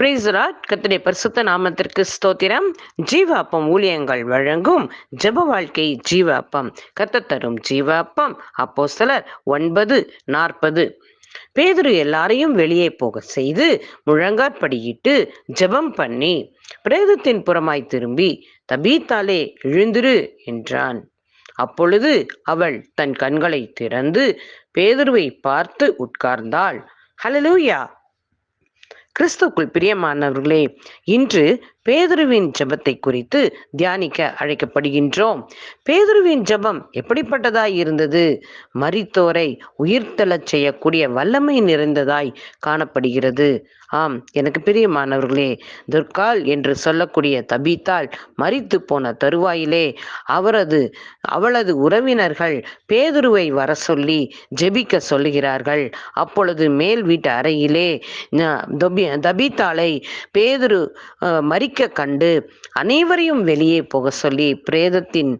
பிரைஸ்ராட் கத்துடைய பரிசுத்த நாமத்திற்கு ஸ்தோத்திரம். ஜீவாப்பம் ஊழியங்கள் வழங்கும் ஜெப வாழ்க்கை ஜீவாப்பம். கத்த தரும் ஜீவாப்பம். அப்போ சிலர் ஒன்பது நாற்பது. பேதுரு எல்லாரையும் வெளியே போக செய்து முழங்காற்படியிட்டு ஜெபம் பண்ணி பிரேதத்தின் புறமாய் திரும்பி தபீத்தாலே எழுந்திரு என்றான். அப்பொழுது அவள் தன் கண்களை திறந்து பேதுருவை பார்த்து உட்கார்ந்தாள். ஹலலூயா கிறிஸ்துக்குள் பிரியமானவர்களே இன்று பேதுருவின் ஜெபத்தை குறித்து தியானிக்க அழைக்கப்படுகின்றோம். பேதுருவின் ஜெபம் எப்படிப்பட்டதாய் இருந்தது? மரித்தோரை உயிர்த்தெழச் செய்யக்கூடிய வல்லமை நிறைந்ததாய் காணப்படுகிறது. ஆம் எனக்கு பிரியமானவர்களே துர்கால் என்று சொல்லக்கூடிய தபித்தால் மறித்து போன தருவாயிலே அவரது அவளது உறவினர்கள் பேதுருவை வர சொல்லி ஜெபிக்க சொல்லுகிறார்கள். அப்பொழுது மேல் வீட்டு அறையிலே தபித்தாளை பேதுரு மறிக்க கண்டு அனைவரையும் வெளியே போக சொல்லி பிரேதத்தின்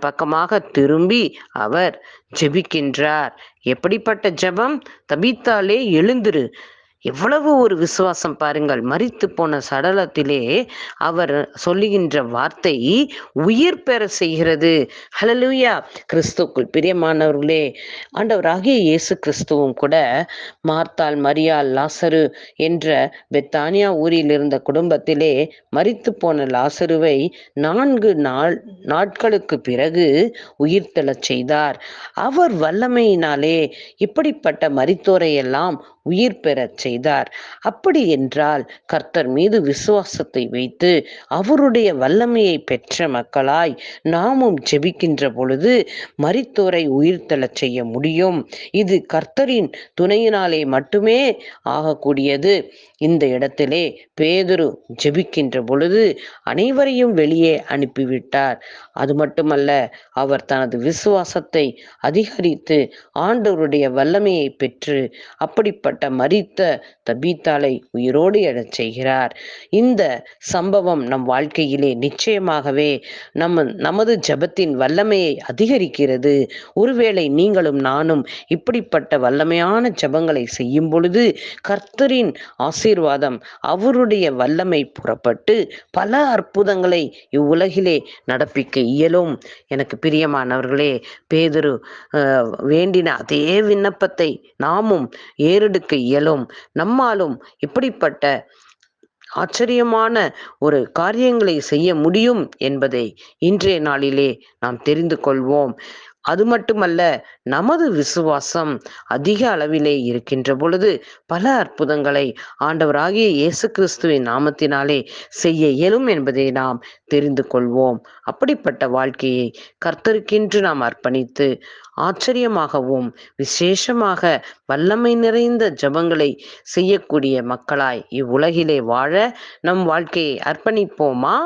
பக்கமாக திரும்பி அவர் ஜெபிக்கின்றார். எப்படிப்பட்ட ஜெபம்? தபித்தாலே எழுந்துரு. எவ்வளவு ஒரு விசுவாசம் பாருங்கள். மறித்து போன சடலத்திலே அவர் சொல்லுகின்ற வார்த்தை உயிர் பெற செய்கிறது. ஹலலூயா கிறிஸ்துக்குள் பிரியமானவர்களே ஆண்டவராகிய இயேசு கிறிஸ்துவும் கூட மார்த்தால் மரியால் லாசரு என்ற பெத்தானியா ஊரில் இருந்த குடும்பத்திலே மறித்து போன லாசருவை நான்கு நாள் நாட்களுக்கு பிறகு உயிர்த்தெழச் செய்தார். அவர் வல்லமையினாலே இப்படிப்பட்ட மரித்தோரை எல்லாம் உயிர் பெறச் செய்தார். அப்படி என்றால் கர்த்தர் மீது விசுவாசத்தை வைத்து அவருடைய வல்லமையை பெற்ற மக்களாய் நாமும் ஜெபிக்கின்ற பொழுது மரித்தோரை உயிர்த்தெழச் செய்ய முடியும். இது கர்த்தரின் துணையினாலே மட்டுமே ஆகக்கூடியது. இந்த இடத்திலே பேதுரு ஜெபிக்கின்ற பொழுது அனைவரையும் வெளியே அனுப்பிவிட்டார். அது மட்டுமல்ல அவர் தனது விசுவாசத்தை அதிகரித்து ஆண்டவருடைய வல்லமையை பெற்று அப்படிப்பட்ட மறித்த தபீத்தாலை உயிரோடு எழச் செய்கிறார். இந்த சம்பவம் நம் வாழ்க்கையிலே நிச்சயமாகவே நம்ம நமது ஜபத்தின் வல்லமையை அதிகரிக்கிறது. ஒருவேளை நீங்களும் நானும் இப்படிப்பட்ட வல்லமையான ஜபங்களை செய்யும் பொழுது கர்த்தரின் ஆசீர்வாதம் அவருடைய வல்லமை புறப்பட்டு பல அற்புதங்களை இவ்வுலகிலே நடப்பிக்க இயலும். எனக்கு பிரியமானவர்களே பேதுரு வேண்டின அதே விண்ணப்பத்தை நாமும் ஏறெடுக்க இயலும். நம்மாலும் இப்படிப்பட்ட ஆச்சரியமான ஒரு காரியங்களை செய்ய முடியும் என்பதை இன்றைய நாளிலே நாம் தெரிந்து கொள்வோம். அது மட்டுமல்ல நமது விசுவாசம் அதிக அளவிலே இருக்கின்ற பொழுது பல அற்புதங்களை ஆண்டவராகிய இயேசு கிறிஸ்துவின் நாமத்தினாலே செய்ய இயலும் என்பதை நாம் தெரிந்து கொள்வோம். அப்படிப்பட்ட வாழ்க்கையை கர்த்தருக்கென்று நாம் அர்ப்பணித்து ஆச்சரியமாகவும் விசேஷமாக வல்லமை நிறைந்த ஜபங்களை செய்யக்கூடிய மக்களாய் இவ்வுலகிலே வாழ நம் வாழ்க்கையை அர்ப்பணிப்போமா?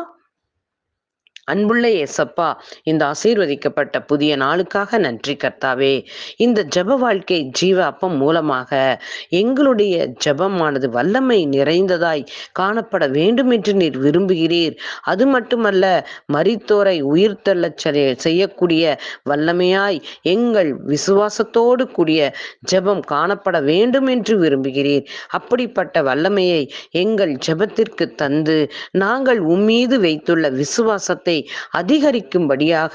அன்புள்ள ஏசப்பா இந்த ஆசீர்வதிக்கப்பட்ட புதிய நாளுக்காக நன்றி கர்த்தாவே. இந்த ஜப வாழ்க்கை ஜீவ அப்பம் மூலமாக எங்களுடைய ஜபமானது வல்லமை நிறைந்ததாய் காணப்பட வேண்டும் என்று நீர் விரும்புகிறீர். அது மட்டுமல்ல மரித்தோரை உயிர்த்தள்ள செய்யக்கூடிய வல்லமையாய் எங்கள் விசுவாசத்தோடு கூடிய ஜபம் காணப்பட வேண்டும் என்று விரும்புகிறீர். அப்படிப்பட்ட வல்லமையை எங்கள் ஜபத்திற்கு தந்து நாங்கள் உம்மீது வைத்துள்ள விசுவாசத்தை அதிகரிக்கும்படியாக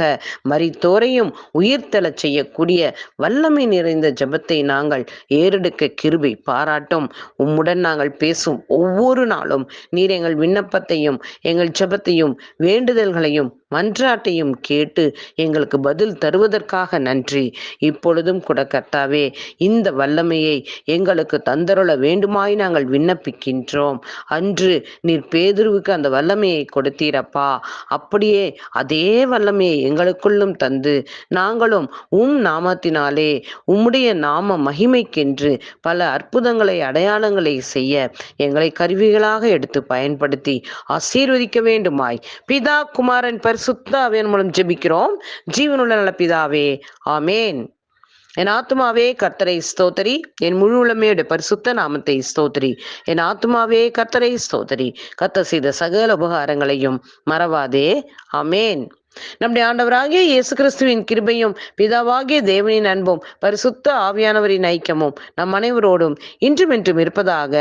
மரித்தோரையும் உயிர்த்தெழச் செய்யக்கூடிய வல்லமை நிறைந்த ஜபத்தை நாங்கள் ஏறெடுக்க கிருபை பாராட்டும். உம்முடன் நாங்கள் பேசும் ஒவ்வொரு நாளும் நீர் எங்கள் விண்ணப்பத்தையும் எங்கள் ஜபத்தையும் வேண்டுதல்களையும் மன்றாட்டையும் கேட்டு எங்களுக்கு பதில் தருவதற்காக நன்றி. இப்பொழுதும் கூட கர்த்தாவே இந்த வல்லமையை எங்களுக்கு தந்தருள வேண்டுமாய் நாங்கள் விண்ணப்பிக்கின்றோம். அன்று நீர் பேதுருவுக்கு அந்த வல்லமையை கொடுத்தீரப்பா. அப்படியே அதே வல்லமையை எங்களுக்குள்ளும் தந்து நாங்களும் உம் நாமத்தினாலே உம்முடைய நாம மகிமைக்கென்று பல அற்புதங்களை அடையாளங்களை செய்ய எங்களை கருவிகளாக எடுத்து பயன்படுத்தி ஆசீர்வதிக்க வேண்டுமாய். பிதா குமாரன் பரிசுத்தாவின் மூலம் ஜெபிக்கிறோம். ஜீவனுள்ள நல்ல பிதாவே ஆமேன். என் ஆத்மாவே கர்த்தரை ஸ்தோத்தரி. என் முழு உளமையோட பரிசுத்த நாமத்தை ஸ்தோத்தரி. என் ஆத்மாவே கர்த்தரை ஸ்தோத்தரி. கர்த்தர் செய்த சகல உபகாரங்களையும் மறவாதே. அமேன் நம்முடைய ஆண்டவராகிய இயேசு கிறிஸ்துவின் கிருபையும் பிதாவாகிய தேவனின் அன்பும் பரிசுத்த ஆவியானவரின் ஐக்கியமும் நம் அனைவரோடும் இன்றும் என்றும் இருப்பதாக.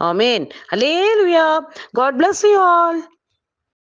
Amen. Alleluia God bless you all